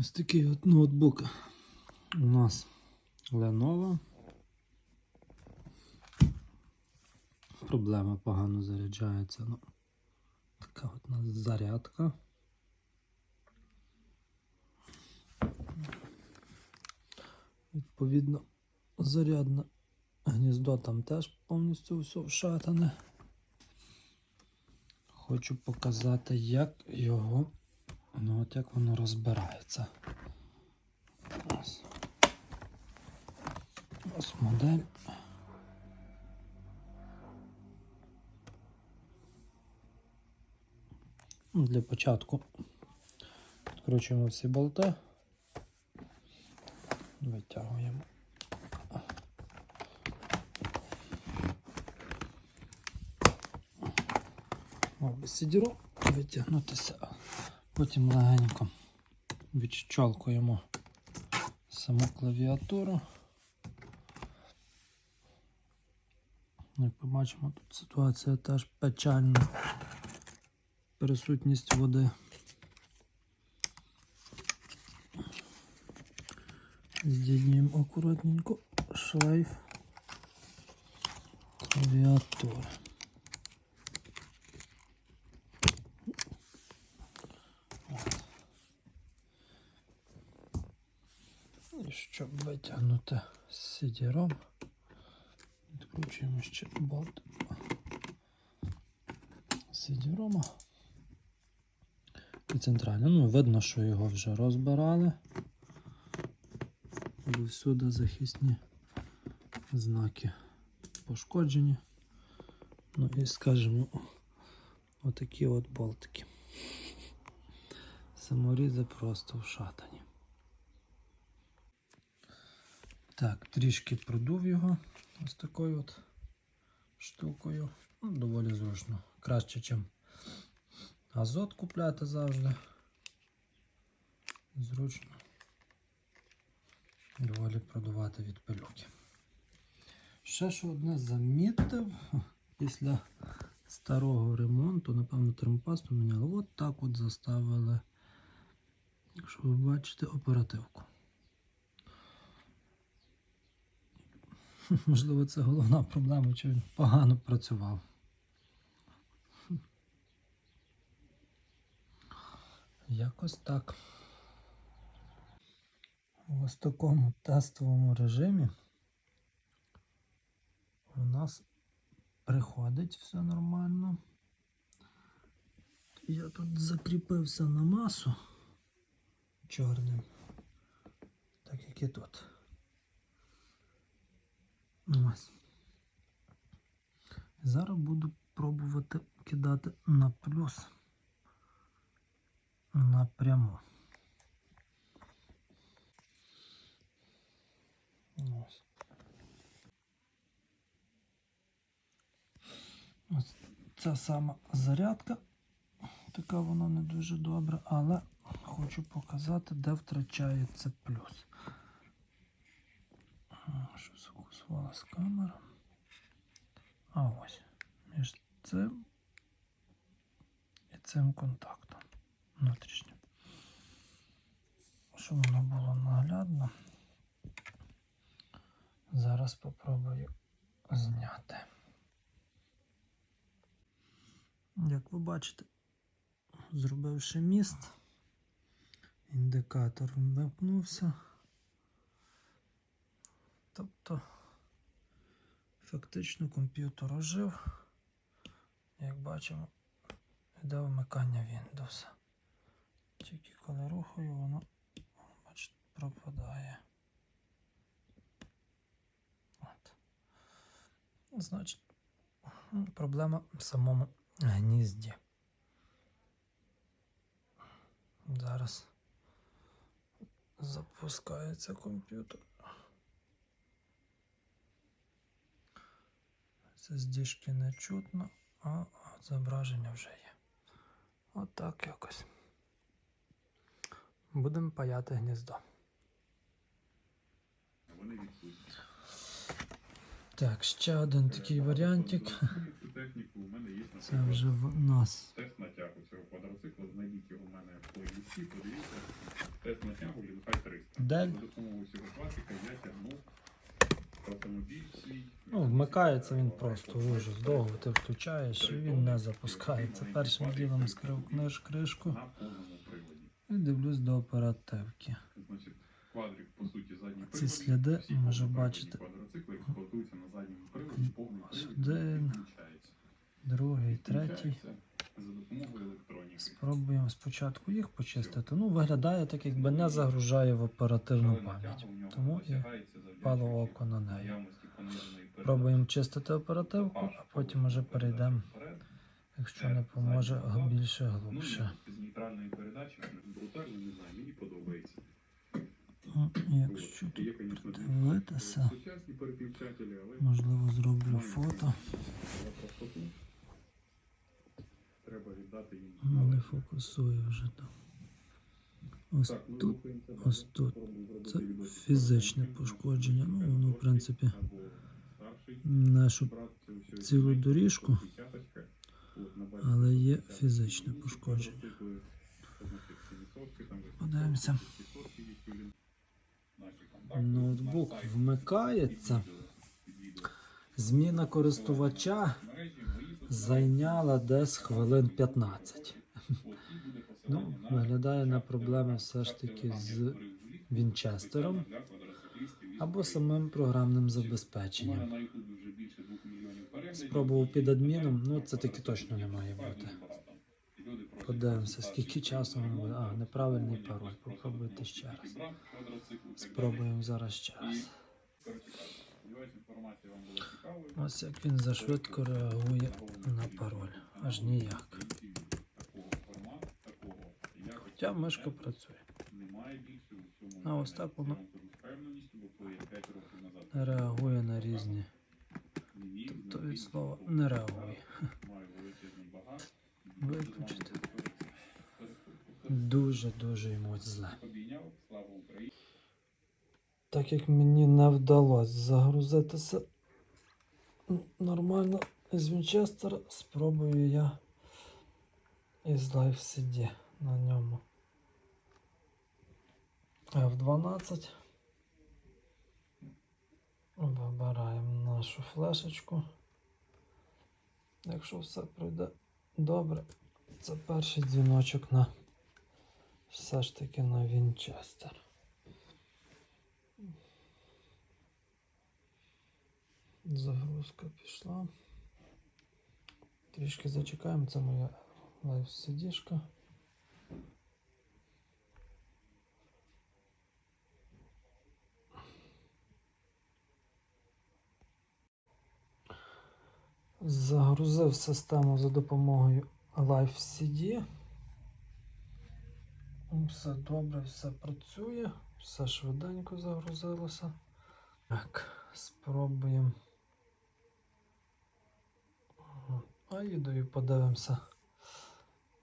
Ось такий от ноутбук у нас Lenovo. Проблема погано заряджається. Ну, така от у нас зарядка. Відповідно, зарядне гніздо там теж повністю все вшатане. Хочу показати, як його, ну от як воно розбирається. Ось, Ось модель. Ну, Для початку відкручуємо всі болти, витягуємо. Без сідіру витягнутися, потім легенько відщолкуємо саму клавіатуру. Як побачимо, тут ситуація теж печальна. Присутність води. Здійнюємо акуратненько шлейф клавіатури. І щоб витягнути CD-ROM, відкручуємо ще болт CD-ROM. І центрально. Ну, видно, що його вже розбирали. Бо всюди захисні знаки пошкоджені. Ну і скажімо, отакі от болтики. Саморізи просто вшатані. Так, трішки продув його ось такою от штукою. Ну, доволі зручно. Краще, ніж азот купляти завжди. Зручно. Доволі продувати від пилюки. Ще що одне замітив після старого ремонту, напевно, термопасту міняли. От так от заставили, якщо ви бачите, оперативку. Можливо, це головна проблема, чи він погано працював. Якось так. Ось такому тестовому режимі у нас приходить все нормально. Я тут закріпився на масу чорним, так як і тут. Ось. Зараз буду пробувати кидати на плюс напряму. Ось. Ось ця сама зарядка. Така вона не дуже добра, але хочу показати, де втрачається плюс. Що сфокусувалась камера? А ось між цим і цим контактом внутрішнім. Щоб воно було наглядно. Зараз попробую зняти. Як ви бачите, зробивши міст, індикатор вимкнувся. Тобто фактично комп'ютер ожив. Як бачимо, йде вмикання Windows. Тільки коли рухаю, воно бачите, пропадає. От. Значить, проблема в самому гнізді. Зараз запускається комп'ютер. Це з діжки не чутно, а зображення вже є. Отак якось. Будемо паяти гніздо. Так, ще один такий варіантик. Мене є Це вже в нас. тест натягу цього квадроцикла. Знайдіть його у мене в плейлісті, подивіться. Тест на тягу і 300. Дель. За допомогою цього класика я тягнув автомобіль свій. Ну, вмикається він просто ужас. Довго ти включаєш і він не запускається. Першим ділом скрив книж кришку і дивлюсь до оперативки. Ці сліди може бачити. Один. Другий, третій. Спробуємо спочатку їх почистити. Ну, виглядає так, якби не загружає в оперативну пам'ять. Тому і впало око на неї. Пробуємо чистити оперативку, а потім вже перейдемо, якщо не поможе, більше подобається. Ну, Якщо. Тут можливо зроблю фото. Ну, Не фокусує вже там. Ось тут ось тут. Це фізичне пошкодження. Ну, воно, в принципі, все цілу доріжку, але є фізичне пошкодження. Квадроцикли, значить, 7%, там вже Подивимося. 600 їздили. Наші контакти, Ноутбук вмикається. Зміна користувача зайняла десь хвилин 15. Ну, виглядає на проблеми все ж таки з Вінчестером або самим програмним забезпеченням. на Ютубі вже більше 2 мільйонів переглядів. Спробував під адміном, ну, це таки точно не має бути. Подивимося, скільки часу воно буде. А, неправильний пароль. Попробуйте ще раз. Спробуємо зараз ще раз. Ось як він зашвидко реагує на пароль. Аж ніяк. Хоча мишка працює. А ось так воно Я вам кажу з впевненістю, бо коли я 5 років назад Реагує на різні. не міг, То від слова не реагує. Виключити. Дуже Дуже-дуже йому зле. Так як мені не вдалося загрузитися нормально з Вінчестера, спробую я із Live CD на ньому. F12. Вибираємо нашу флешечку. Якщо все пройде добре, це перший дзвіночок на все ж таки на Вінчестер. Загрузка пішла. Трішки зачекаємо, це моя лайв Загрузив систему за допомогою Live CD. Все добре, все працює, все швиденько загрузилося. Так, спробуємо. А їдою подивимося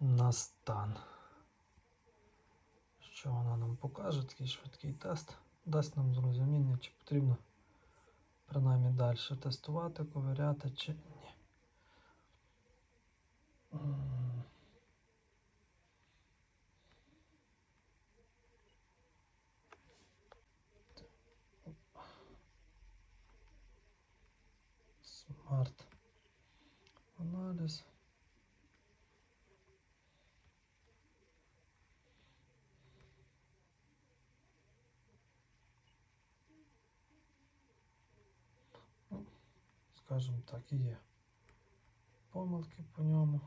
на стан. Що вона нам покаже, такий швидкий тест. Дасть нам зрозуміння, чи потрібно принаймні далі тестувати, ковиряти, чи Смарт. Аналіз. Ну, так, є помилки по ньому.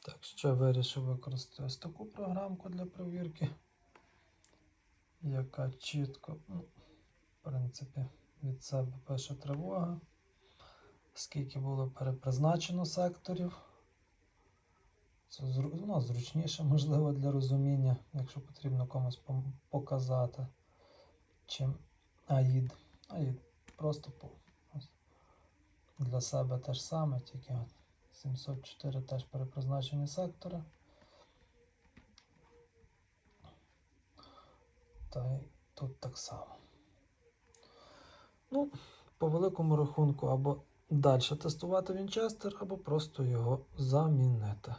Так, ще вирішив використати ось таку програмку для перевірки, яка чітко, ну, принципі, від себе пише тривога, скільки було перепризначено секторів. Це ну, зручніше, можливо, для розуміння, якщо потрібно комусь показати, чим АїД. АїД просто для себе те ж саме, тільки от 704 теж перепризначені сектори. Та й тут так само. Ну, по великому рахунку, або далі тестувати Вінчестер, або просто його замінити.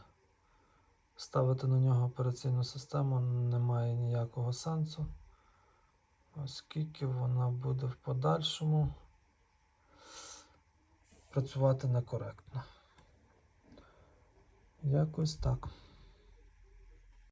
ставити на нього операційну систему немає ніякого сенсу, оскільки вона буде в подальшому працювати некоректно. Якось так.